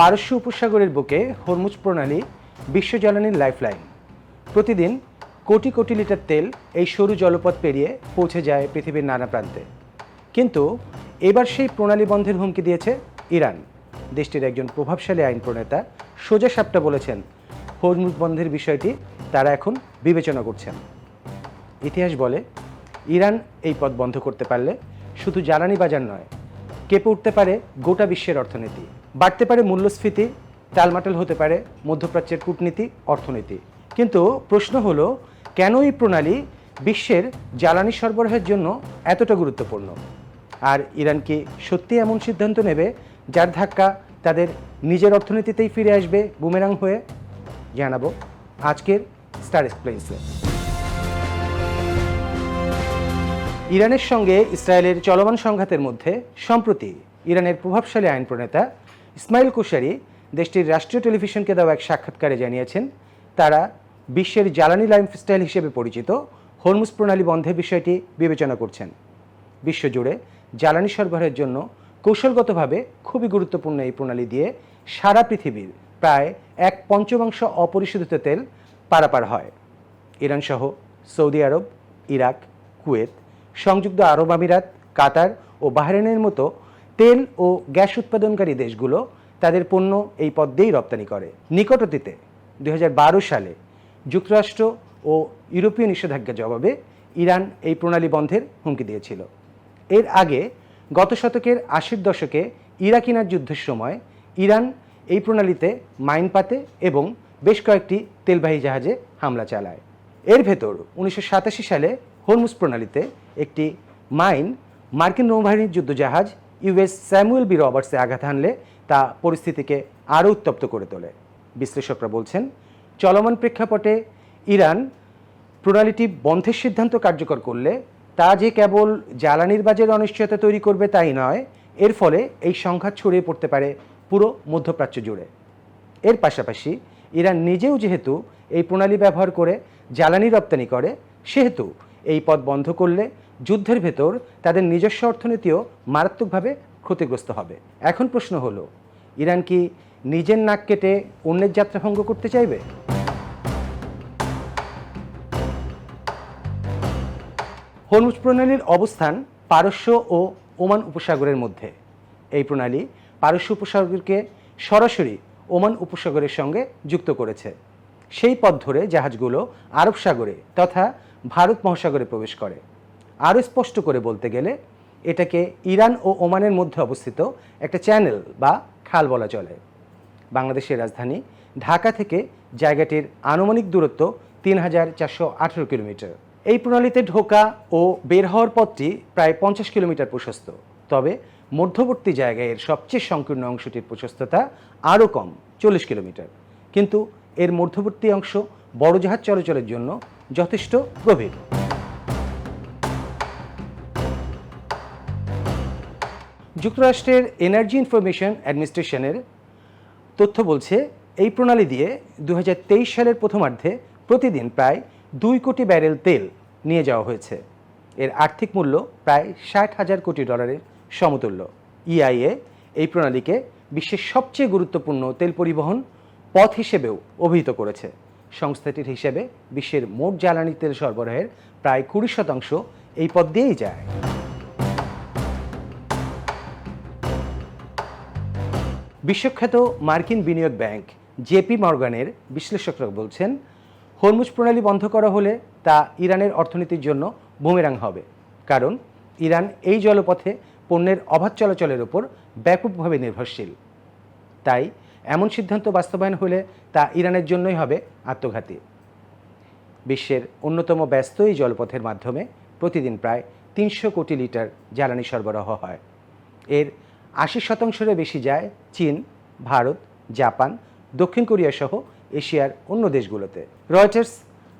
পারস্য উপসাগরের বুকে হরমুজ প্রণালী বিশ্ব জ্বালানির লাইফলাইন। প্রতিদিন কোটি কোটি লিটার তেল এই সরু জলপথ পেরিয়ে পৌঁছে যায় পৃথিবীর নানা প্রান্তে। কিন্তু এবার সেই প্রণালী বন্ধের হুমকি দিয়েছে ইরান। দেশটির একজন প্রভাবশালী আইন প্রণেতা সোজা সাপটা বলেছেন, হরমুজ বন্ধের বিষয়টি তারা এখন বিবেচনা করছেন। ইতিহাস বলে, ইরান এই পথ বন্ধ করতে পারলে শুধু জ্বালানি বাজার নয়, কেঁপে উঠতে পারে গোটা বিশ্বের অর্থনীতি। বাড়তে পারে মূল্যস্ফীতি টালমাটাল হতে পারে মধ্যপ্রাচ্যের কূটনীতি, অর্থনীতি। কিন্তু প্রশ্ন হলো, কেন এই প্রণালী বিশ্বের জ্বালানি সরবরাহের জন্য এতটা গুরুত্বপূর্ণ? আর ইরান কি সত্যি এমন সিদ্ধান্ত নেবে, যার ধাক্কা তাদের নিজের অর্থনীতিতেই ফিরে আসবে বুমেরাং হয়ে? জানাব আজকের স্টার এক্সপ্লেন্সে ইরানের সঙ্গে ইসরায়েলের চলমান সংঘাতের মধ্যে, সম্প্রতি ইরানের প্রভাবশালী আইন প্রণেতা ইসমাইল কুশারি দেশটির রাষ্ট্রীয় টেলিভিশনকে দেওয়া এক সাক্ষাৎকারে জানিয়েছেন, তারা বিশ্বের জ্বালানি লাইফস্টাইল হিসেবে পরিচিত হরমুজ প্রণালী বন্ধের বিষয়টি বিবেচনা করছেন। বিশ্বজুড়ে জ্বালানি সরবরাহের জন্য কৌশলগতভাবে খুবই গুরুত্বপূর্ণ এই প্রণালী দিয়ে সারা পৃথিবীর প্রায় এক পঞ্চমাংশ অপরিশোধিত তেল পারাপার হয়। ইরান সহ সৌদি আরব, ইরাক, কুয়েত, সংযুক্ত আরব আমিরাত, কাতার ও বাহরেনের মতো তেল ও গ্যাস উৎপাদনকারী দেশগুলো তাদের পণ্য এই পথ দিয়েই রপ্তানি করে। নিকট অতীতে দু সালে যুক্তরাষ্ট্র ও ইউরোপীয় নিষেধাজ্ঞা জবাবে ইরান এই প্রণালী বন্ধের হুমকি দিয়েছিল। এর আগে গত শতকের আশির দশকে ইরাকিনার যুদ্ধের সময় ইরান এই প্রণালীতে মাইন পাতে এবং বেশ কয়েকটি তেলবাহী জাহাজে হামলা চালায়। এর ভেতর উনিশশো সাতাশি সালে হরমুজ প্রণালীতে একটি মাইন মার্কিন নৌবাহিনীর যুদ্ধজাহাজ ইউএস স্যামুয়েল বি রবার্টসে আঘাত হানলে তা পরিস্থিতিকে আরও উত্তপ্ত করে তোলে। বিশ্লেষকরা বলছেন, চলমান প্রেক্ষাপটে ইরান প্রণালীটি বন্ধের সিদ্ধান্ত কার্যকর করলে তা যে কেবল জ্বালানির বাজারে অনিশ্চয়তা তৈরি করবে তাই নয়, এর ফলে এই সংঘাত ছড়িয়ে পড়তে পারে পুরো মধ্যপ্রাচ্য জুড়ে। এর পাশাপাশি ইরান নিজেও যেহেতু এই প্রণালী ব্যবহার করে জ্বালানি রপ্তানি করে, সেহেতু এই পথ বন্ধ করলে যুদ্ধের ভেতর তাদের নিজস্ব অর্থনীতিও মারাত্মকভাবে ক্ষতিগ্রস্ত হবে। এখন প্রশ্ন হলো, ইরান কি নিজের নাক কেটে অন্যের যাত্রা ভঙ্গ করতে চাইবে? হরমুজ প্রণালীর অবস্থান পারস্য ও ওমান উপসাগরের মধ্যে। এই প্রণালী পারস্য উপসাগরকে সরাসরি ওমান উপসাগরের সঙ্গে যুক্ত করেছে। সেই পথ ধরে জাহাজগুলো আরব সাগরে তথা ভারত মহাসাগরে প্রবেশ করে। আরও স্পষ্ট করে বলতে গেলে, এটাকে ইরান ও ওমানের মধ্যে অবস্থিত একটা চ্যানেল বা খাল বলা চলে। বাংলাদেশের রাজধানী ঢাকা থেকে জায়গাটির আনুমানিক দূরত্ব তিন হাজার চারশো আঠেরো কিলোমিটার। এই প্রণালীতে ঢোকা ও বের হওয়ার পথটি প্রায় পঞ্চাশ কিলোমিটার প্রশস্ত। তবে মধ্যবর্তী জায়গায় এর সবচেয়ে সংকীর্ণ অংশটির প্রশস্ততা আরও কম, চল্লিশ কিলোমিটার। কিন্তু এর মধ্যবর্তী অংশ বড় জাহাজ চলাচলের জন্য যথেষ্ট গভীর। যুক্তরাষ্ট্রের এনার্জি ইনফরমেশন অ্যাডমিনিস্ট্রেশনের তথ্য বলছে, এই প্রণালী দিয়ে দু হাজার তেইশ সালের প্রথমার্ধে প্রতিদিন প্রায় দুই কোটি ব্যারেল তেল নিয়ে যাওয়া হয়েছে। এর আর্থিক মূল্য প্রায় ষাট হাজার কোটি ডলারের সমতুল্য। ইআইএ এই প্রণালীকে বিশ্বের সবচেয়ে গুরুত্বপূর্ণ তেল পরিবহন পথ হিসেবেও অভিহিত করেছে। সংস্থাটির হিসেবে বিশ্বের মোট জ্বালানি তেল সরবরাহের প্রায় কুড়ি শতাংশ এই পথ দিয়েই যায়। বিশ্বখ্যাত মার্কিন বিনিয়োগ ব্যাংক জেপি মর্গানের বিশ্লেষকরা বলছেন, হরমুজ প্রণালী বন্ধ করা হলে তা ইরানের অর্থনীতির জন্য বুমেরাং হবে। কারণ ইরান এই জলপথে পণ্যের অবাধ চলাচলের ওপর ব্যাপকভাবে নির্ভরশীল। তাই এমন সিদ্ধান্ত বাস্তবায়ন হলে তা ইরানের জন্যই হবে আত্মঘাতী। বিশ্বের অন্যতম ব্যস্ত এই জলপথের মাধ্যমে প্রতিদিন প্রায় তিনশো কোটি লিটার জ্বালানি সরবরাহ হয়। এর আশি শতাংশেরও বেশি যায় চীন, ভারত, জাপান, দক্ষিণ কোরিয়া সহ এশিয়ার অন্য দেশগুলোতে। রয়টার্স,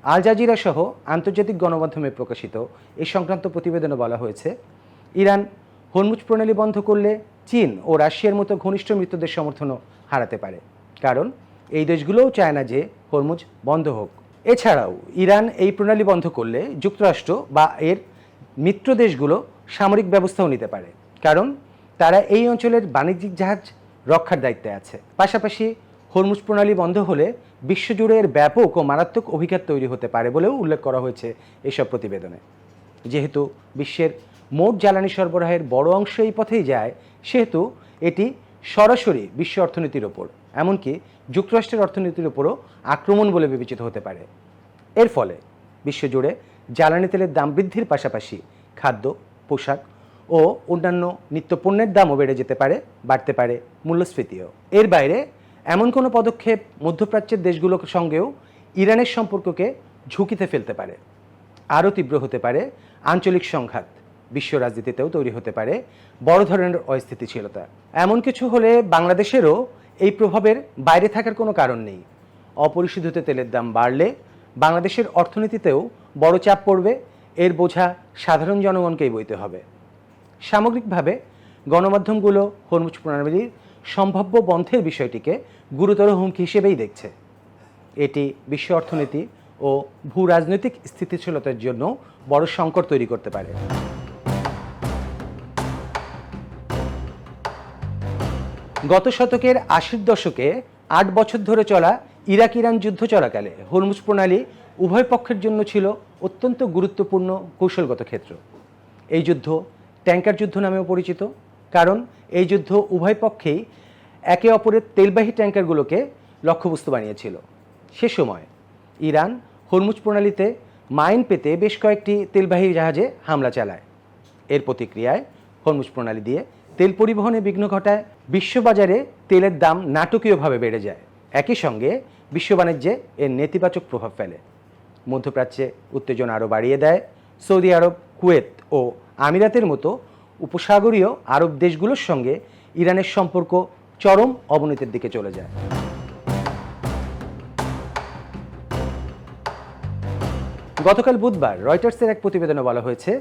আল জাজিরা সহ আন্তর্জাতিক গণমাধ্যমে প্রকাশিত এ সংক্রান্ত প্রতিবেদনে বলা হয়েছে, ইরান হরমুজ প্রণালী বন্ধ করলে চীন ও রাশিয়ার মতো ঘনিষ্ঠ মিত্রদের সমর্থনও হারাতে পারে। কারণ এই দেশগুলোও চায় না যে হরমুজ বন্ধ হোক। এছাড়াও ইরান এই প্রণালী বন্ধ করলে যুক্তরাষ্ট্র বা এর মিত্র দেশগুলো সামরিক ব্যবস্থাও নিতে পারে। কারণ তারা এই অঞ্চলের বাণিজ্যিক জাহাজ রক্ষার দায়িত্বে আছে। পাশাপাশি হরমুজ প্রণালী বন্ধ হলে বিশ্বজুড়ে এর ব্যাপক ও মারাত্মক অভিঘাত তৈরি হতে পারে বলেও উল্লেখ করা হয়েছে এসব প্রতিবেদনে। যেহেতু বিশ্বের মোট জ্বালানি সরবরাহের বড় অংশ এই পথেই যায়, সেহেতু এটি সরাসরি বিশ্ব অর্থনীতির ওপর, এমনকি যুক্তরাষ্ট্রের অর্থনীতির ওপরও আক্রমণ বলে বিবেচিত হতে পারে। এর ফলে বিশ্বজুড়ে জ্বালানি তেলের দাম বৃদ্ধির পাশাপাশি খাদ্য, পোশাক ও অন্যান্য নিত্যপণ্যের দামও বেড়ে যেতে পারে, বাড়তে পারে মূল্যস্ফীতিও। এর বাইরে, এমন কোনো পদক্ষেপ মধ্যপ্রাচ্যের দেশগুলোর সঙ্গেও ইরানের সম্পর্ককে ঝুঁকিতে ফেলতে পারে। আরও তীব্র হতে পারে আঞ্চলিক সংঘাত, বিশ্ব রাজনীতিতেও তৈরি হতে পারে বড় ধরনের অস্থিতিশীলতা। এমন কিছু হলে বাংলাদেশেরও এই প্রভাবের বাইরে থাকার কোনো কারণ নেই। অপরিশোধিত তেলের দাম বাড়লে বাংলাদেশের অর্থনীতিতেও বড় চাপ পড়বে, এর বোঝা সাধারণ জনগণকেই বইতে হবে। সামগ্রিকভাবে গণমাধ্যমগুলো হরমুজ প্রণালীর সম্ভাব্য বন্ধের বিষয়টিকে গুরুতর হুমকি হিসেবেই দেখছে। এটি বিশ্ব অর্থনীতি ও ভূ রাজনৈতিক স্থিতিশীলতার জন্য বড় সংকট তৈরি করতে পারে। গত শতকের আশির দশকে আট বছর ধরে চলা ইরাক ইরান যুদ্ধ চলাকালে হরমুজ প্রণালী উভয় পক্ষের জন্য ছিল অত্যন্ত গুরুত্বপূর্ণ কৌশলগত ক্ষেত্র। এই যুদ্ধ ট্যাঙ্কার যুদ্ধ নামেও পরিচিত, কারণ এই যুদ্ধ উভয় পক্ষেই একে অপরের তেলবাহী ট্যাঙ্কারগুলোকে লক্ষ্যবস্তু বানিয়েছিল। সে সময় ইরান হরমুজ প্রণালীতে মাইন পেতে বেশ কয়েকটি তেলবাহী জাহাজে হামলা চালায়। এর প্রতিক্রিয়ায় হরমুজ প্রণালী দিয়ে তেল পরিবহনে বিঘ্ন ঘটায়, বিশ্ববাজারে তেলের দাম নাটকীয়ভাবে বেড়ে যায়। একই সঙ্গে বিশ্ব বাণিজ্যে এর নেতিবাচক প্রভাব ফেলে। মধ্যপ্রাচ্যে উত্তেজনা আরও বাড়িয়ে দেয়। সৌদি আরব, কুয়েত ও আমিরাতের মতো উপসাগরীয় আরব দেশগুলোর সঙ্গে ইরানের সম্পর্ক চরম অবনতির দিকে চলে যায়। গতকাল বুধবার রয়টার্সের এক প্রতিবেদনে বলা হয়েছে,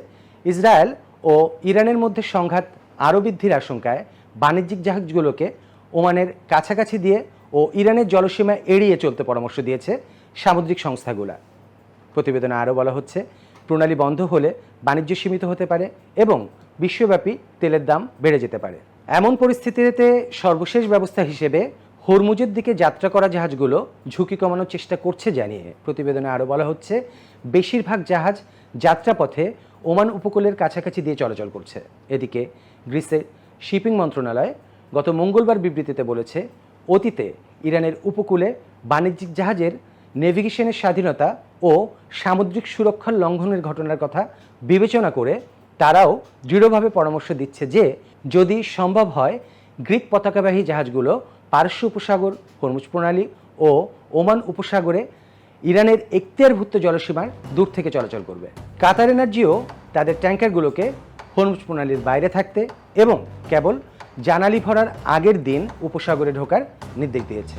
ইসরায়েল ও ইরানের মধ্যে সংঘাত আরও বৃদ্ধির আশঙ্কায় বাণিজ্যিক জাহাজগুলোকে ওমানের কাছাকাছি দিয়ে ও ইরানের জলসীমা এড়িয়ে চলতে পরামর্শ দিয়েছে সামুদ্রিক সংস্থাগুলা। প্রতিবেদনে আরও বলা হচ্ছে প্রণালী বন্ধ হলে বাণিজ্য সীমিত হতে পারে এবং বিশ্বব্যাপী তেলের দাম বেড়ে যেতে পারে। এমন পরিস্থিতিতে সর্বশেষ ব্যবস্থা হিসেবে হরমুজের দিকে যাত্রা করা জাহাজগুলো ঝুঁকি কমানোর চেষ্টা করছে জানিয়ে প্রতিবেদনে আরও বলা হচ্ছে, বেশিরভাগ জাহাজ যাত্রাপথে ওমান উপকূলের কাছাকাছি দিয়ে চলাচল করছে। এদিকে গ্রিসের শিপিং মন্ত্রণালয় গত মঙ্গলবার বিবৃতিতে বলেছে, অতীতে ইরানের উপকূলে বাণিজ্যিক জাহাজের নেভিগেশনের স্বাধীনতা ও সামুদ্রিক সুরক্ষার লঙ্ঘনের ঘটনার কথা বিবেচনা করে তারাও দৃঢ়ভাবে পরামর্শ দিচ্ছে যে যদি সম্ভব হয়, গ্রিক পতাকাবাহী জাহাজগুলো পারস্য উপসাগর, হরমুজ প্রণালী ও ওমান উপসাগরে ইরানের এখতিয়ারভুক্ত জলসীমার দূর থেকে চলাচল করবে। কাতার এনার্জিও তাদের ট্যাঙ্কারগুলোকে হরমুজ প্রণালীর বাইরে থাকতে এবং কেবল জানালি ভরার আগের দিন উপসাগরে ঢোকার নির্দেশ দিয়েছে।